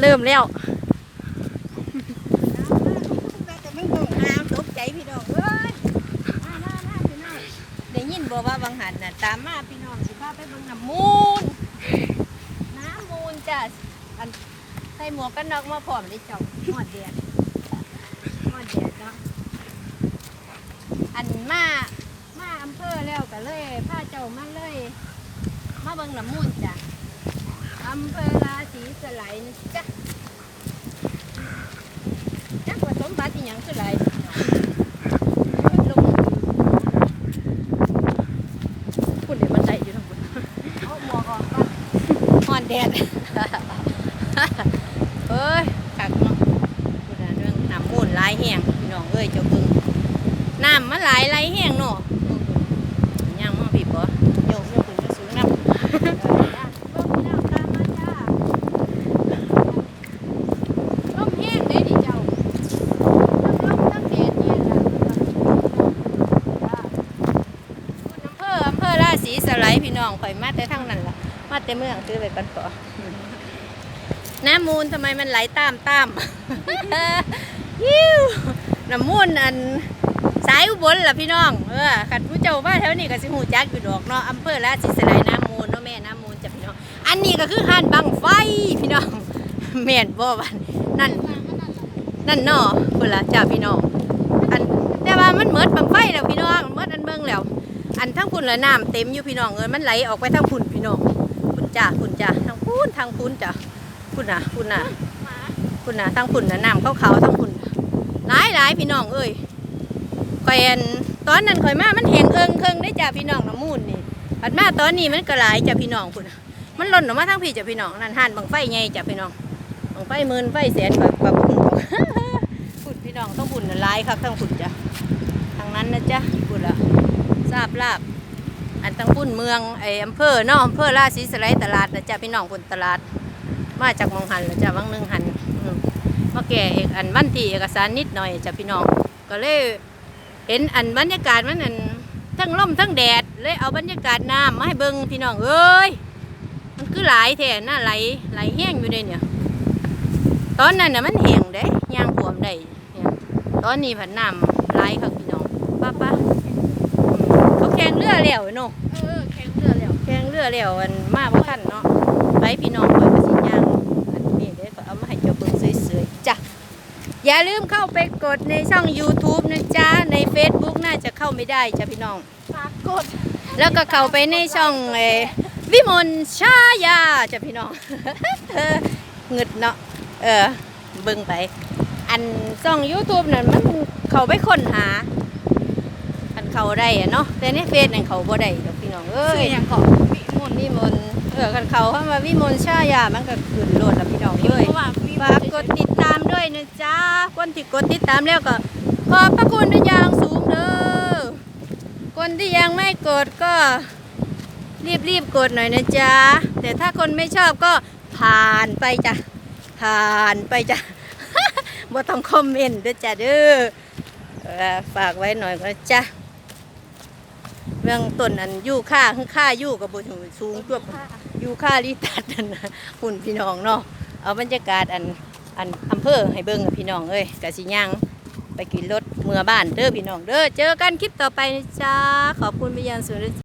เริ่มแล้วแต่มันบ่หามตกใจพี่น้องเอ้ยมามาพี่น้องได้ยินบ่ว่าบางหันน่ะตามมาพี่น้องสิพาไปเบิ่งน้ำมูลน้ำมูลจ้ะอันใส่หมวกกันน็อกมาพร้อมเลยเจ้าหอดแดดหอดแดดเนาะอันมามาอำเภอแล้วก็เลยพาเจ้ามาเลย มาเบิ่งน้ำมูลจ้ะอำเภอ ราศีสไลยนะจ๊ะจักว่าสมบัติอิหยังคือไรลงคุณเดี๋ยวมันใจอยู่ทั้งหมดเอาหมวกออกก่อนฮ้อนแดดเอ้ยคักเนาะคุณน่ะเรื่องน้ำมูลหลายแห้งพี่น้องเอ้ยเจ้าเบิ่งน้ำมันหลายไหลายแห้งเนาะย่างมาพี่บ่โยกโยกขึ้นมาสูงน้ำ จ้ะเบิ่งพี่น้องตามมาจ้าลมแห้งเด้ดิเจ้าทั้งลมทั้งแดดเนี่ยล่ะจ้า อำเภออำเภอ ราศีสไลยพี่น้องข่อยมาแต่ทั้งนั้นล่ะมาแต่เมืองซื้อไปกันต่อน้ำมูลทำไมมันไหลตามตามยิ้วน้ำมูลอันสายอุบลล่ะพี่น้อง เออขัดผู้เจ้าว่าแถวนี้ก็สิหูจักอยู่ดอกเนาะอำเภอราศีสไลยน้ำมูลเนาะแม่น้ำมูลจ้ะพี่น้อง อันนี้ก็คือหานบังไฟพี่น้องแม่นบ่วันนั่นนั่นเนาะพุ่นละจ้าพี่น้อง อันทั้งพุ่นละน้ำเต็มอยู่พี่น้องเอ้ยมันไหลออกไปทางพุ่นพี่น้องพุ่นจ้าพุ่นจ้าทางพุ่นทางพุ่นจ้าพุ่นน่ะพุ่นน่ะพุ่นน่ะทางพุ่นน่ะน้ำขาวๆทางพุ่นหลายหลายพี่น้องเอ้ยข่อยอันตอนนั้นข่อยมามันแหงเอิงเคิงได้จ้าพี่น้องน้ำมูลนี่อัดมาตอนนี้มันก็หลายจ้าพี่น้องพุ่นมันหล่นออกมาทางพี่จ้าพี่น้องนั่นห่านบังไฟใหญ่จ้าพี่น้องบังไฟหมื่นไฟแสนแบบแบบพุ่นพี่น้องต้องพุ่นน่ะหลายครับทั้งพุ่นจ้าทางนั้นนะจ้าพุ่นละ ทราบลาบอันตั้งพุ่นเมืองไออำเภอเนาะอำเภอราศีสไลตลาดนะจ้ะพี่น้องพุ่นตลาด มาจากมองหันแล้วจ้ะวังหนึงหันมาแก่เอกอันวันที่เอกสารนิดหน่อยจ้ะพี่น้องก็เลยเห็นอันบรรยากาศมันอันทั้งลมทั้งแดดเลยเอาบรรยากาศน้ำมาให้เบิ่งพี่น้องเอ้ยมันคือหลายแท้น่าไหลไหลแห้งอยู่เลยเนี่ยตอนนั้นน่ะมันแห้งเด้ย่างขวมได้ตอนนี้ผันน้ำไหลครับพี่น้องป้าป้า ขาแข่งเรือแล้วเนาะเออแข็งเรือแล้วแข่งเรือแล้วอันมาบ่ทันเนาะไปพี่น้องเปิดประสิย่างอันนี้เดี๋ยวก็เอามาให้เจ้าเบิ่งสวยๆจ้ะอย่าลืมเข้าไปกดในช่อง YouTube นะจ๊ะใน Facebook น่าจะเข้าไม่ได้จ้ะพี่น้องฝากกดแล้วก็เข้าไปในช่องเออวิมลชายาจ้ะพี่น้องเออเงึดเนาะเออเบิ่งไป อันช่อง YouTube นั่นมันเข้าไปค้นหาอัน เข้าได้อะเนาะแต่ในเฟซนั่นเขาบ่ได้ดอกพี่น้องเอ้ซื้อยอย่างเกาะวิมลวิมลเออคันเขาเข้ามาวิมลชายามันก็ขึ้นโลดแล้วพี่น้องเอ้ยเพราะว่าวิฝากกดติดตามด้วยนะจ๊ะคนที่กดติดตามแล้วก็ขอบพระคุณเป็นอย่างสูงเด้อคนที่ยังไม่กดก็รีบรีบๆกดหน่อยนะจ๊ะแต่ถ้าคนไม่ชอบก็ผ่านไปจ้ะผ่านไปจ้ะบ่ต้องคอมเมนต์เด้อจ้ะเด้อเออฝากไว้หน่อยก็จ้ะ เรื่องต้นอันยู่ค่าคือค่ายู่กับบนสูงตัวอยู่ค่าลิตัดนั่นนะหุ่นพี่น้องเนาะเอาบรรยากาศอันอันอำเภอให้เบิ่งพี่น้องเอ้ยกะสิย่างไปกินรถเมื่อบ้านเด้อพี่น้องเด้อเจอกันคลิปต่อไปนะจ้าขอบคุณพี่ยังสุร